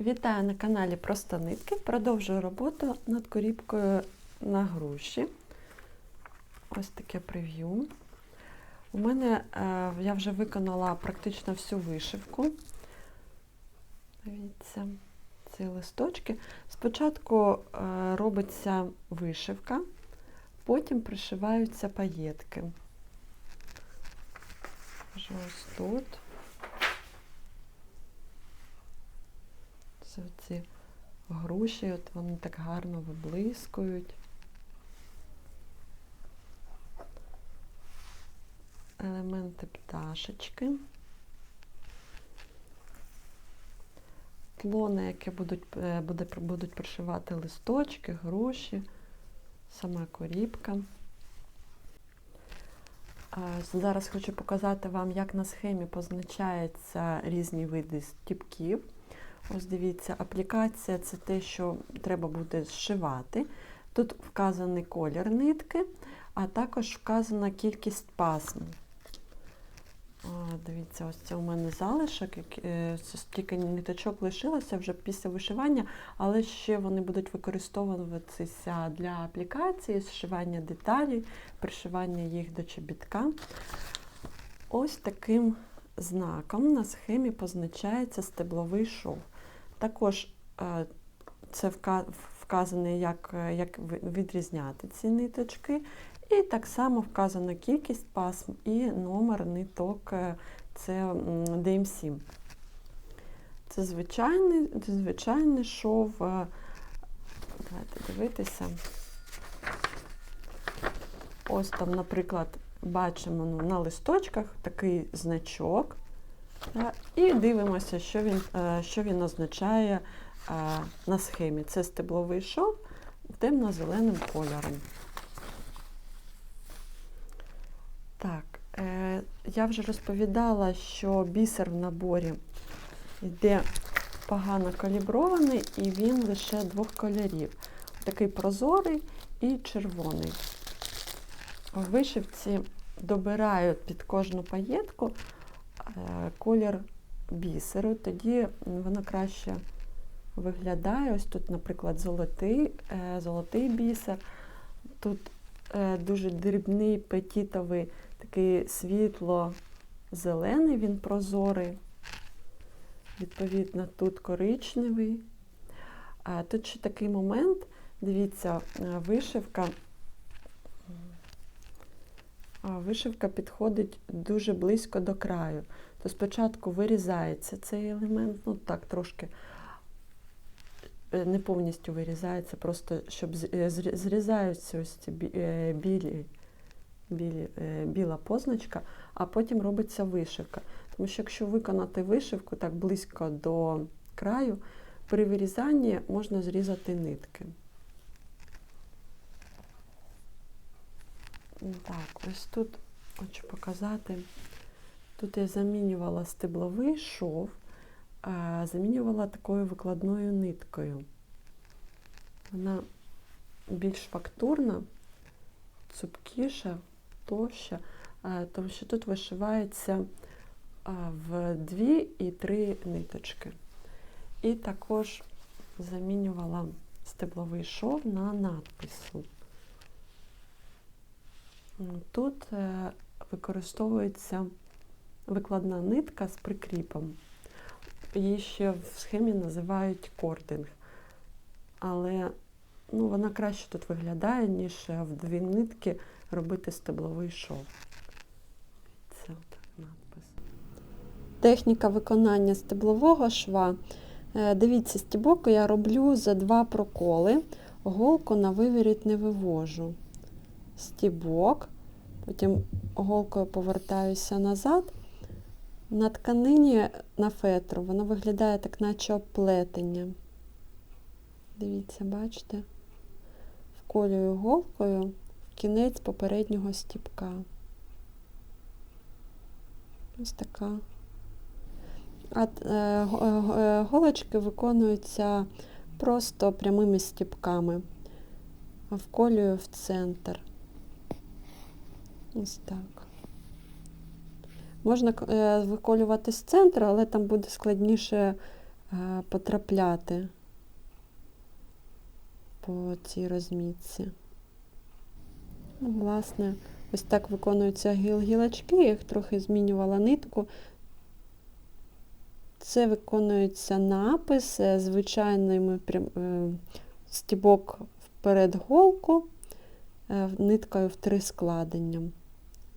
Вітаю на каналі Просто Нитки. Продовжую роботу над корібкою на груші. Ось таке прев'ю. У мене е, я вже виконала практично всю вишивку. Дивіться, ці листочки. Спочатку е, робиться вишивка, потім пришиваються паєтки. Ось тут. Це ці груші, от вони так гарно виблискують. Елементи пташечки. Тло, на яке будуть, е, буде, будуть пришивати листочки, груші, сама корібка. Зараз хочу показати вам, як на схемі позначаються різні види стіпків. Ось дивіться, аплікація це те, що треба буде зшивати. Тут вказаний колір нитки, а також вказана кількість пасм. Дивіться, ось це у мене залишок, е, стільки ниточок лишилося вже після вишивання, але ще вони будуть використовуватися для аплікації, зшивання деталей, пришивання їх до чобітка. Ось таким знаком на схемі позначається стебловий шов. Також е, це вка- вказано, як, е, як відрізняти ці ниточки. І так само вказана кількість пасм і номер ниток е, це м, DM7. Це звичайний, звичайний шов. Давайте дивитися. Ось там, наприклад, бачимо ну, на листочках такий значок. І дивимося, що він, е, що він означає е, на схемі. Це стебловий шов темно-зеленим кольором. Так, е, я вже розповідала, що бісер в наборі йде погано калібрований, і він лише двох кольорів. Такий прозорий і червоний. Вишивці добираю під кожну паєтку колір бісеру, тоді воно краще виглядає. Ось тут, наприклад, золотий, е, золотий бісер. Тут е, дуже дрібний петітовий, такий світло-зелений, він прозорий. Відповідно, тут коричневий. Тут ще такий момент, дивіться, е, вишивка. Вишивка підходить дуже близько до краю. То спочатку вирізається цей елемент, ну так трошки е, не повністю вирізається, просто щоб е, зрі- зрізаються ось ці е, білі, білі, біла позначка, а потім робиться вишивка. Тому що якщо виконати вишивку так близько до краю, при вирізанні можна зрізати нитки. Так, ось тут хочу показати. Тут я замінювала стебловий шов, а замінювала такою викладною ниткою. Вона більш фактурна, цупкіша, товща, тому що тут вишивається в дві і три ниточки. І також замінювала стебловий шов на надпису. Тут е, використовується викладна нитка з прикріпом. Її ще в схемі називають кординг. Але ну, вона краще тут виглядає, ніж е, в дві нитки робити стебловий шов. Це отак надпис. Техніка виконання стеблового шва. Е, Дивіться, стібок я роблю за два проколи. Голку на виворіт не вивожу. Стібок, потім голкою повертаюся назад. На тканині на фетру воно виглядає так, наче оплетення. Дивіться, бачите? Вколюю голкою в кінець попереднього стібка. Ось така. А е, е, голочки виконуються просто прямими стібками. Вколюю в центр. Ось так. Можна е, виколювати з центру, але там буде складніше е, потрапляти по цій розмітці. Ну, власне, ось так виконуються гіл гілочки, я їх трохи змінювала нитку. Це виконується напис звичайними е, стібок вперед голку, ниткою в три складення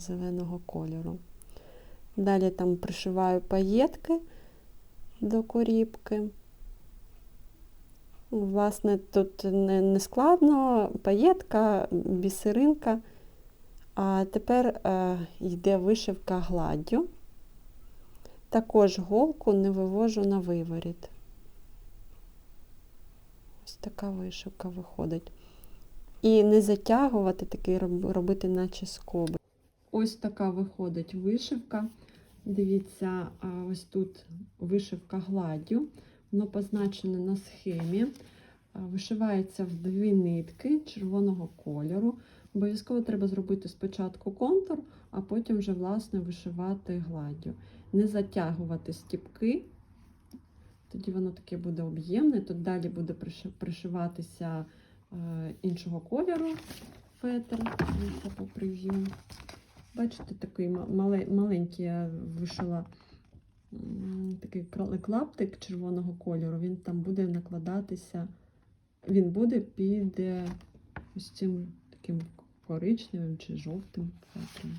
зеленого кольору. Далі там пришиваю паєтки до корібки. Власне, тут не, не складно, паєтка, бісеринка, а тепер е, йде вишивка гладдю. Також голку не вивожу на виворіт. Ось така вишивка виходить. І не затягувати, такий робити, наче скоби. Ось така виходить вишивка. Дивіться, ось тут вишивка гладдю. Воно позначене на схемі. Вишивається в дві нитки червоного кольору. Обов'язково треба зробити спочатку контур, а потім вже, власне, вишивати гладдю. Не затягувати стіпки, тоді воно таке буде об'ємне. Тут далі буде пришиватися іншого кольору фетр. по прев'ю. Бачите, такий маленький я вишила такий клаптик червоного кольору, він там буде накладатися, він буде під е, ось цим таким коричневим чи жовтим фетром.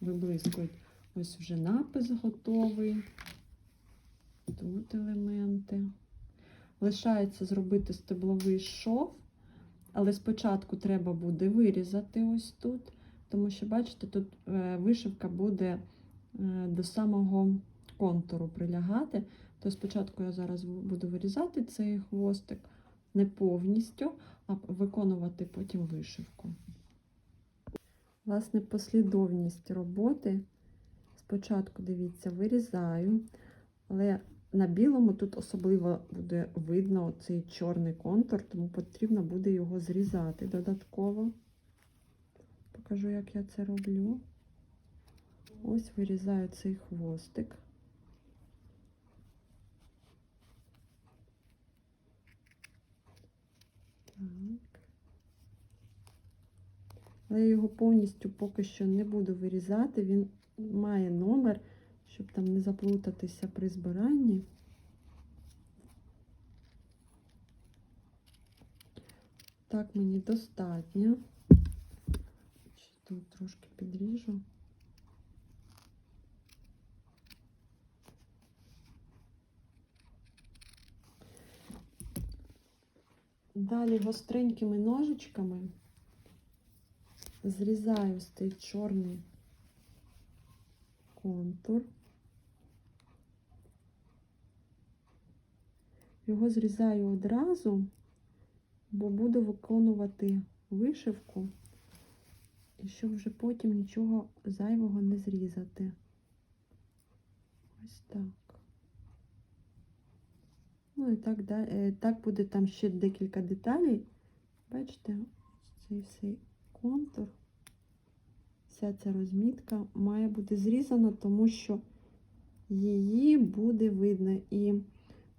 Виблискують. Ось вже напис готовий. Тут елементи. Лишається зробити стебловий шов, але спочатку треба буде вирізати ось тут, тому що, бачите, тут е, вишивка буде е, до самого контуру прилягати. То спочатку я зараз буду вирізати цей хвостик не повністю, а виконувати потім вишивку. Власне, послідовність роботи. Спочатку, дивіться, вирізаю, але на білому тут особливо буде видно цей чорний контур, тому потрібно буде його зрізати додатково. Покажу, як я це роблю. Ось вирізаю цей хвостик. Так. Але я його повністю поки що не буду вирізати, він має номер щоб там не заплутатися при збиранні. Так мені достатньо. Тут трошки підріжу. Далі гостренькими ножичками зрізаю з цей чорний контур. Його зрізаю одразу, бо буду виконувати вишивку, і щоб вже потім нічого зайвого не зрізати. Ось так. Ну і так е, так буде там ще декілька деталей. Бачите, цей всей контур, вся ця розмітка має бути зрізана, тому що її буде видно. І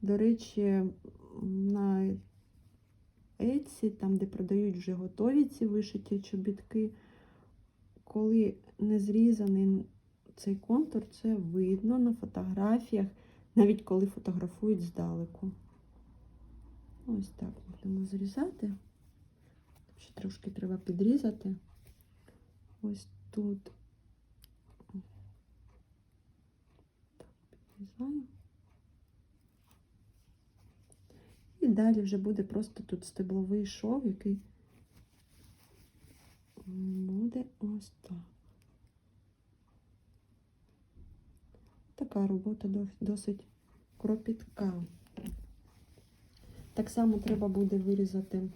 до речі, на Etsy, там, де продають вже готові ці вишиті чобітки, коли не зрізаний цей контур, це видно на фотографіях, навіть коли фотографують здалеку. Ось так будемо зрізати. Ще трошки треба підрізати. Ось тут. Так, підрізаю. І далі вже буде просто тут стебловий шов, який буде ось так. Така робота досить кропітка. Так само треба буде вирізати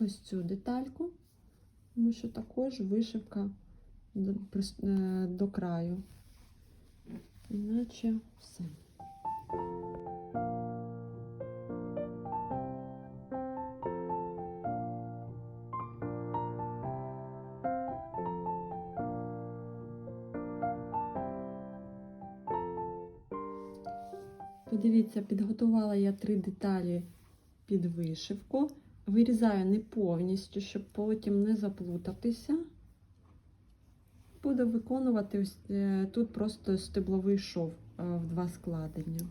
ось цю детальку, тому що також вишивка до, е, до краю. Іначе все. Подивіться, підготувала я три деталі під вишивку. Вирізаю не повністю, щоб потім не заплутатися. Буду виконувати ось е, тут просто стебловий шов е, в два складення.